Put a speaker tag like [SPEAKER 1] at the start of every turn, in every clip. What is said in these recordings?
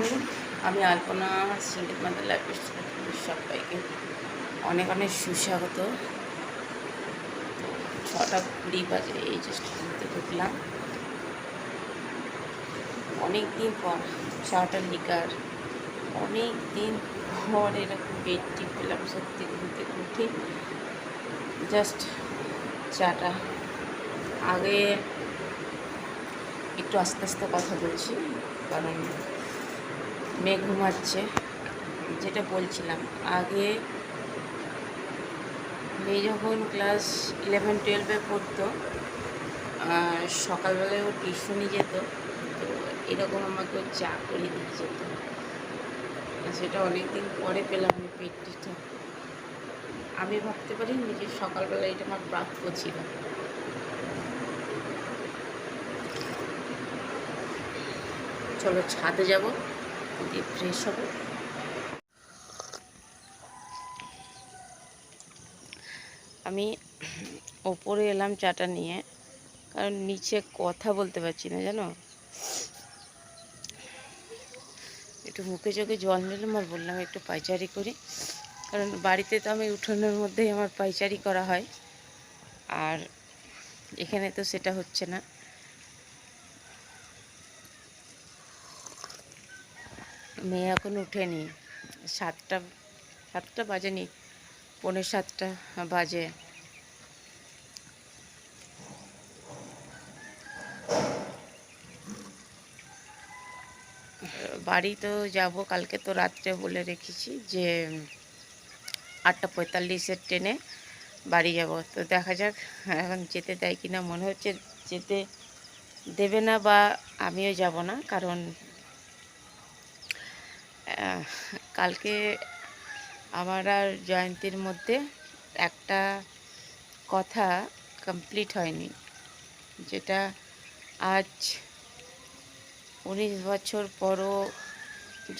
[SPEAKER 1] Morning আমি আলপনা single mother life সবাইকে। অনেক অনেক সুস্বাগত। ছটা কুড়ি বাজে এই জাস্ট ঘুরতে ঢুকলাম অনেক দিন পর চাটা লিকার। অনেক দিন পর এরকম বেডটি পেলাম সত্যি ঘুরতে ঘুরতে জাস্ট চাটা। আগে একটু আস্তে আস্তে কথা বলছি, কারণ মেয়ে ঘুমাচ্ছে, যেটা বলছিলাম। আগে মেয়ে যখন ক্লাস ইলেভেন টুয়েলভে পড়তো সকালবেলায় ও টিউশনি যেত, তো এরকম আমাকে চা করে দিয়ে যেত। সেটা অনেকদিন পরে পেলাম আমি পেটটিটা আমি ভাবতে পারি যে সকালবেলা এটা আমার প্রাপ্য ছিল। চলো ছাদে যাব। দিয়ে ফ্রেশ হব। আমি ওপরে এলাম চাটা নিয়ে, কারণ নিচে কথা বলতে পারছি না, জানো? একটু মুখে চোখে জল নিলাম আর বললাম একটু পাইচারি করি, কারণ বাড়িতে তো আমি উঠোনের মধ্যেই আমার পাইচারি করা হয়, আর এখানে তো সেটা হচ্ছে না। মেয়ে এখন উঠেনি সাতটা সাতটা বাজেনি, পৌনে সাতটা বাজে। বাড়ি তো যাব, কালকে তো রাত্রে বলে রেখেছি যে আটটা পঁয়তাল্লিশের ট্রেনে বাড়ি যাব। তো দেখা যাক, এখন যেতে দেয় কিনা, মনে হচ্ছে যেতে দেবে না বা আমিও যাব না, কারণ কালকে আমার আর জয়ন্তীর মধ্যে একটা কথা কমপ্লিট হয়নি, যেটা আজ উনিশ বছর পরও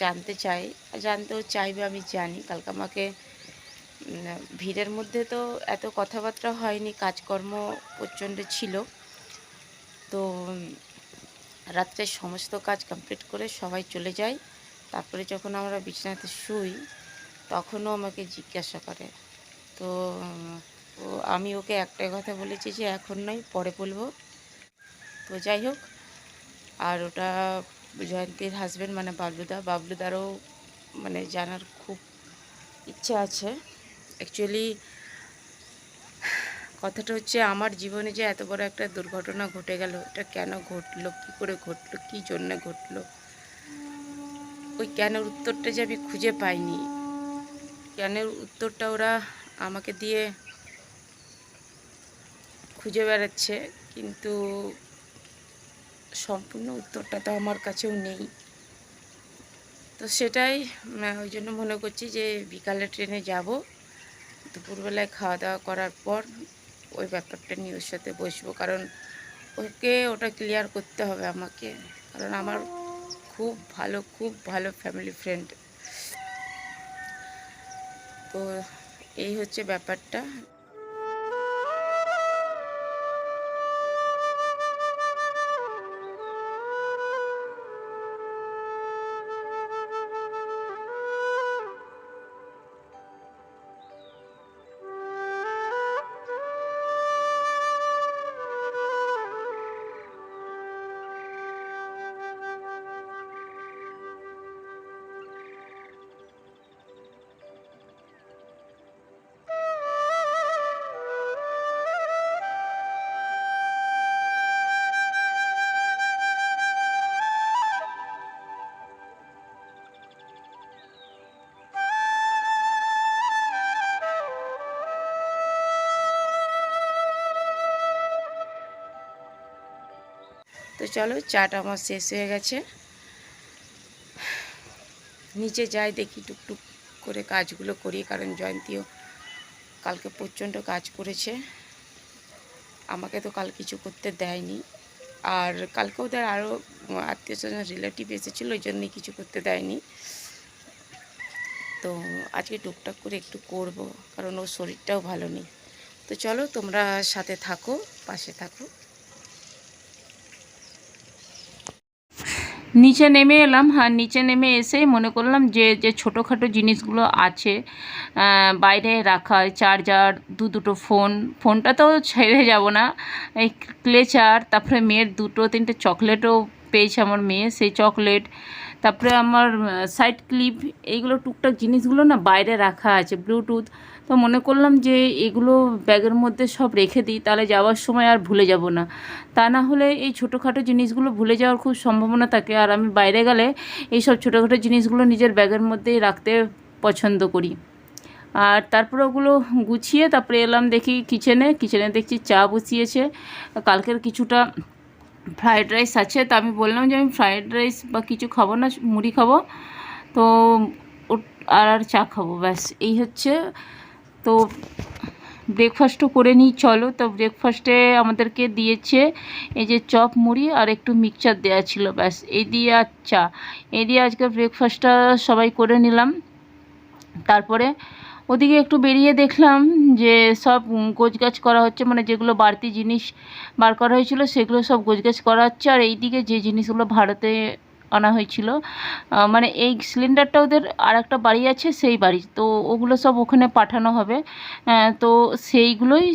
[SPEAKER 1] জানতে চাই। জানতেও চাইবে, আমি জানি। কালকে আমাকে ভিড়ের মধ্যে তো এত কথাবার্তা হয়নি, কাজকর্ম প্রচণ্ড ছিল। তো রাত্রে সমস্ত কাজ কমপ্লিট করে সবাই চলে যায়। তারপরে যখন আমরা বিছানাতে শুই, তখনও আমাকে জিজ্ঞাসা করে। তো আমি ওকে একটাই কথা বলেছি যে এখন নয়, পরে বলব। তো যাই হোক, আর ওটা জয়ন্তীর হাজব্যান্ড মানে বাবলুদা, বাবলুদারও মানে জানার খুব ইচ্ছে আছে। অ্যাকচুয়ালি কথাটা হচ্ছে আমার জীবনে যে এত বড় একটা দুর্ঘটনা ঘটে গেল, এটা কেন ঘটলো, কী করে ঘটলো, কী জন্যে ঘটলো ওই কেনের উত্তরটা যে আমি খুঁজে পাইনি। কেনের উত্তরটা ওরা আমাকে দিয়ে খুঁজে বেড়াচ্ছে, কিন্তু সম্পূর্ণ উত্তরটা তো আমার কাছেও নেই। তো সেটাই ওই জন্য মনে করছি যে বিকালে ট্রেনে যাব। দুপুরবেলায় খাওয়া দাওয়া করার পর ওই ব্যাপারটা নিয়ে ওর সাথে বসবো, কারণ ওকে ওটা ক্লিয়ার করতে হবে আমাকে। কারণ আমার খুব ভালো খুব ভালো ফ্যামিলি ফ্রেন্ড তো এই হচ্ছে ব্যাপারটা। তো চলো চাটা আমার শেষ হয়ে গেছে। নিচে যাই, দেখি টুকটুক করে কাজগুলো করি, কারণ জয়ন্তীও কালকে প্রচণ্ড কাজ করেছে। আমাকে তো কাল কিছু করতে দেয়নি। আর কালকে ওদের আরও আত্মীয় স্বজন রিলেটিভ এসেছিল, ওই জন্যই কিছু করতে দেয়নি। তো আজকে টুকটাক করে একটু করব, কারণ ওর শরীরটাও ভালো নেই। তো চলো তোমরা সাথে থাকো, পাশে থাকো।
[SPEAKER 2] নিচে নেমে এলাম হ্যাঁ নিচে নেমে এসেই মনে করলাম যে যে ছোটোখাটো জিনিসগুলো আছে বাইরে রাখা চার্জার, দু দুটো ফোন, ফোনটা তো ছেড়ে যাব না। এই ক্লেচার, তারপরে মেয়ের দুটো, তিনটে চকলেটও পেয়েছে আমার মেয়ে, সেই চকলেট, তারপরে আমার সাইড ক্লিপ, এইগুলো টুকটাক জিনিসগুলো না বাইরে রাখা আছে, ব্লুটুথ তো মনে করলাম যে এগুলো ব্যাগের মধ্যে সব রেখে দিই, তাহলে যাওয়ার সময় আর ভুলে যাব না। তা না হলে এই ছোটোখাটো জিনিসগুলো ভুলে যাওয়ার খুব সম্ভাবনা থাকে, আর আমি বাইরে গেলে এই সব ছোটোখাটো জিনিসগুলো নিজের ব্যাগের মধ্যেই রাখতে পছন্দ করি। আর তারপরে ওগুলো গুছিয়ে তারপরে এলাম দেখি কিচেনে কিচেনে দেখছি চা বসিয়েছে, কালকের কিছুটা ফ্রায়েড রাইস আছে, তা আমি বললাম যে আমি ফ্রায়েড রাইস বা কিছু খাব না, মুড়ি খাব, তো আর আর চা খাব, ব্যাস। এই হচ্ছে তো ব্রেকফাস্টও করে নিই, চলো। তো ব্রেকফাস্টে আমাদেরকে দিয়েছে এই যে চপ মুড়ি আর একটু মিক্সচার দেওয়া ছিল, ব্যাস। এই দিয়ে আর চা। এই দিয়ে আজকে ব্রেকফাস্টটা সবাই করে নিলাম। তারপরে ওদিকে একটু বেরিয়ে দেখলাম যে সব গোছগাছ করা হচ্ছে মানে যেগুলো বাড়তি জিনিস বার করা হয়েছিল, সেগুলো সব গোছগাছ করা হচ্ছে। আর এইদিকে যে জিনিসগুলো ভারতে আনা হয়েছিল। মানে এই সিলিন্ডারটা ওদের আর একটা বাড়ি আছে, সেই বাড়ি। তো ওগুলো সব ওখানে পাঠানো হবে। তো সেইগুলোই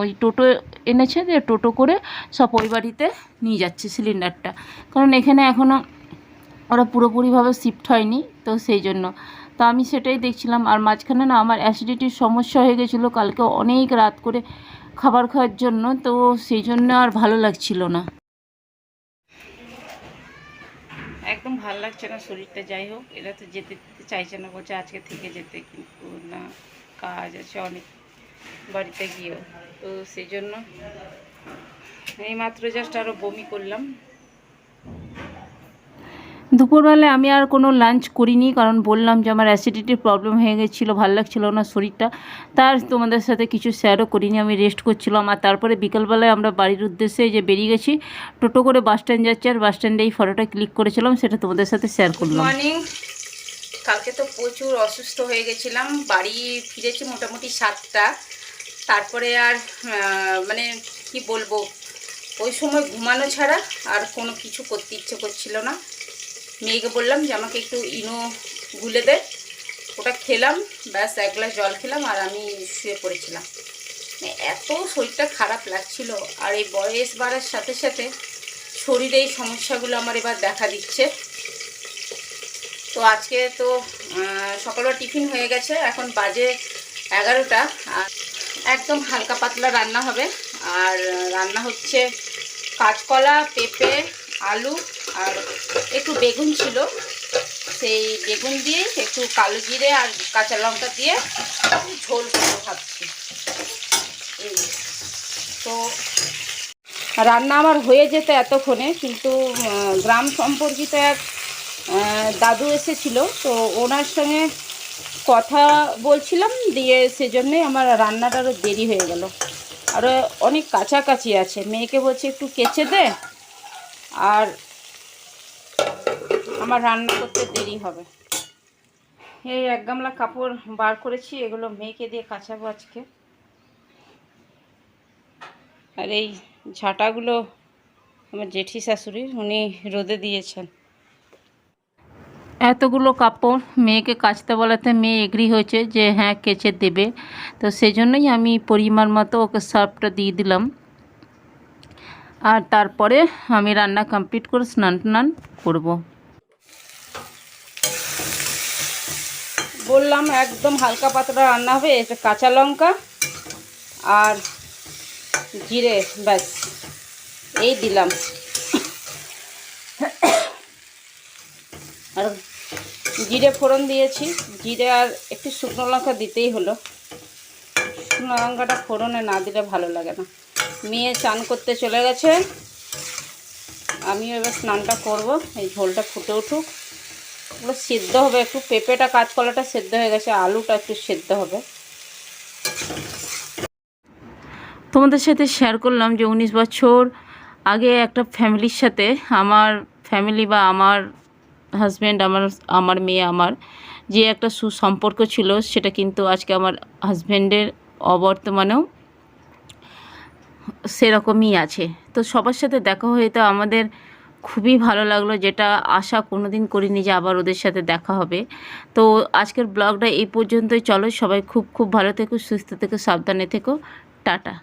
[SPEAKER 2] ওই টোটো এনেছে যে টোটো করে সব ওই বাড়িতে নিয়ে যাচ্ছে সিলিন্ডারটা কারণ এখানে এখনও ওরা পুরোপুরিভাবে শিফট হয়নি, তো সেই জন্য। তো আমি সেটাই দেখছিলাম। আর মাঝখানে না আমার অ্যাসিডিটির সমস্যা হয়ে গেছিল, কালকে অনেক রাত করে খাবার খাওয়ার জন্য, তো সেই জন্য আর ভালো লাগছিল না।
[SPEAKER 3] একদম ভালো লাগছে না শরীরটা, যাই হোক, এরা তো যেতে চাইছে না, বলছে আজকে থেকে যেতে, কিন্তু না, কাজ আছে অনেক বাড়িতে গিয়েও। তো সেই জন্য এই মাত্র জাস্ট আরও বমি করলাম।
[SPEAKER 2] দুপুরবেলায় আমি আর কোনো লাঞ্চ করিনি কারণ বললাম যে আমার অ্যাসিডিটির প্রবলেম হয়ে গেছিল ভালো লাগছিল না শরীরটা। তার তোমাদের সাথে কিছু শেয়ারও করিনি আমি রেস্ট করছিলাম। আর তারপরে বিকেলবেলায় আমরা বাড়ির উদ্দেশ্যে যে বেরিয়ে গেছি টোটো করে বাস স্ট্যান্ড যাচ্ছে। আর বাস স্ট্যান্ডে এই ফটোটা ক্লিক করেছিলাম সেটা তোমাদের সাথে শেয়ার করলাম।
[SPEAKER 3] মর্নিং কালকে তো প্রচুর অসুস্থ হয়ে গেছিলাম। বাড়ি ফিরেছি মোটামুটি সাতটা। তারপরে আর মানে কি বলব? ওই সময় ঘুমানো ছাড়া আর কোনো কিছু করতে ইচ্ছে করছিল না। মেয়েকে বললাম যে, আমাকে একটু ইনো গুলে দে। ওটা খেলাম, ব্যাস এক গ্লাস জল খেলাম আর আমি শুয়ে পড়েছিলাম। মানে এত শরীরটা খারাপ লাগছিল আর এই বয়স বাড়ার সাথে সাথে শরীরে এই সমস্যাগুলো আমার এবার দেখা দিচ্ছে। তো আজকে তো সকালবেলা টিফিন হয়ে গেছে, এখন বাজে এগারোটা। আর একদম হালকা পাতলা রান্না হবে। আর রান্না হচ্ছে কাঁচকলা, পেঁপে, আলু আর একটু বেগুন ছিল। সেই বেগুন দিয়ে একটু কালো জিরে আর কাঁচা লঙ্কা দিয়ে ঝোল করব ভাবছি তো রান্না আমার হয়ে যেত এতক্ষণে, কিন্তু গ্রাম সম্পর্কিত এক দাদু এসেছিল। তো ওনার সঙ্গে কথা বলছিলাম দিয়ে সেজন্যই আমার রান্নাটা আরও দেরি হয়ে গেল। আরও অনেক কাছাকাছি আছে। মেয়েকে বলছে, একটু কেচে দে। আর আমার রান্না করতে দেরি হবে। এই এক গামলা কাপড় বার করেছি, এগুলো মেয়েকে দিয়ে কাচাবো আজকে। আর এই ঝাঁটাগুলো আমার জেঠি শাশুড়ির, উনি রোদে দিয়েছেন।
[SPEAKER 2] এতগুলো কাপড় মেয়েকে কাচতে বলাতে মেয়ে এগ্রি হয়েছে যে হ্যাঁ কেচে দেবে। তো সেই জন্যই আমি পরিমাণ মতো ওকে সার্ফটা দিয়ে দিলাম। আর তারপরে আমি রান্না কমপ্লিট করে স্নান টান করব।
[SPEAKER 3] বললাম একদম হালকা পাতলা রান্না হবে এটা কাঁচা লঙ্কা আর জিরে, ব্যাস। এই দিলাম। আর জিরে ফোড়ন দিয়েছি। জিরে আর একটু শুকনো লঙ্কা দিতেই হলো। শুকনো লঙ্কাটা ফোড়নে না দিলে ভালো লাগে না। মেয়ে চান করতে চলে গেছে। আমিও এবার স্নানটা করব, এই ঝোলটা ফুটে উঠুক। ওগুলো সেদ্ধ হবে, একটু পেঁপেটা, কাঁচকলাটা সেদ্ধ হয়ে গেছে, আলুটা একটু সেদ্ধ হবে।
[SPEAKER 2] তোমাদের সাথে শেয়ার করলাম যে উনিশ বছর আগে একটা ফ্যামিলির সাথে আমার ফ্যামিলি বা আমার হাজব্যান্ড আমার আমার মেয়ে, আমার যে একটা সুসম্পর্ক ছিল, সেটা কিন্তু আজকে আমার হাজব্যান্ডের অবর্তমানেও সেরকমই আছে। তো সবার সাথে দেখা হয়ে তো আমাদের খুবই ভালো লাগল, যেটা আশা কোনো দিন করিনি যে আবার ওদের সাথে দেখা হবে। তো আজকের ব্লগটা এই পর্যন্তই। চলো সবাই খুব খুব ভালো থেকো, সুস্থ থেকো, সাবধানে থেকো। টাটা।